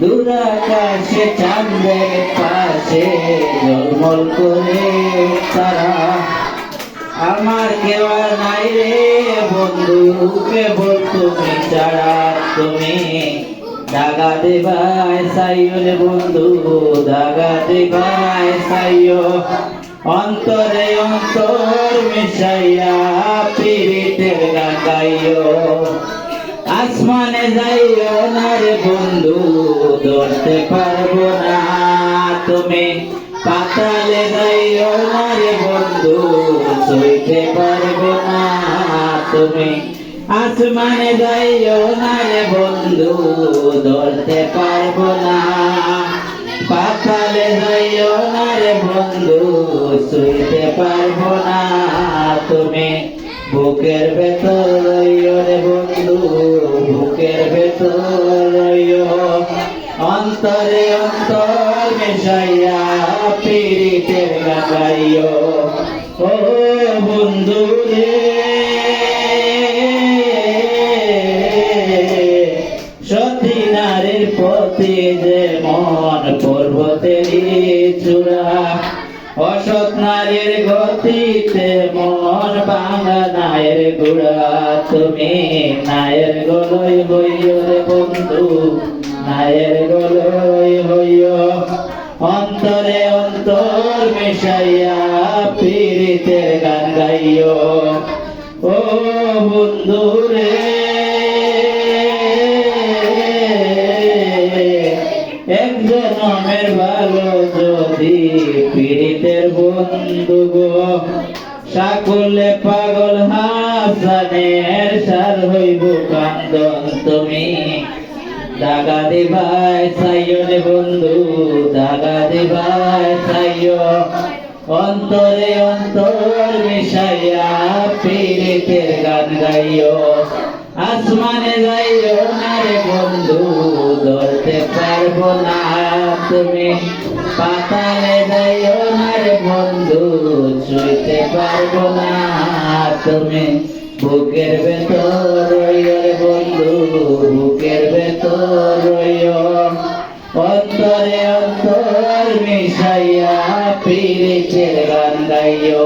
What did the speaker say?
দূরাকাশে, চাঁদের পাশে জলমল করে তারা। আমার কেউ নাই রে বন্ধু, কেবল তুমি ছাড়া তুমি। দাগা দেবায় সাইও রে বন্ধু, দাগা দেবায় সাইও অন্তরে অন্তর মিশাইয়া পীড়িতের গান গাইও আসমানে যাইও না রে বন্ধু, ধরতে পারব না তুমি। পাতালে যাইও না রে বন্ধু, সইতে পারব না তুমি। আসমানে যাইও না রে বন্ধু, ধরতে পারব না। পাতালে যাইও না রে বন্ধু, সইতে পারব না তুমি। বুকের ভেতর রে বন্ধু, বুকের ভেতর রইও অন্তরে অন্তর মেশাইয়া পীড়িতের গাইও ও বন্ধু রে। সতী নারীর প্রতি যে মন পর্বতেরই চূড়া, অসৎ নারীর গতিতে মন নায়ের গুড়া, তুমি নায়ের গলই হইও রে বন্ধু, নায়ের গলই হইও। অন্তরে অন্তর মিশাইয়া পীড়িতের গান গাইও। ও বন্ধু রে এক জনমের ভালো যদি পীড়িতের বন্ধু গো। সাকুলে পাগল হাসানের সার হইব কান্দন তুমি। দাগা দিবাই সাইয় বন্ধু দাগা দেবায় সাইও অন্তরে অন্তর মিশাইয়া পীড়িতের গান গাইও। আসমানে যাইও না রে বন্ধু, ধরতে পারব না তুমি। পাতালে যাইও না রে বন্ধু, ছুঁইতে পারব না তুমি। বুকের ভেতর রে বন্ধু, বুকের ভেতর রইও। অন্তরে অন্তর মিশ ചെയ്തായോ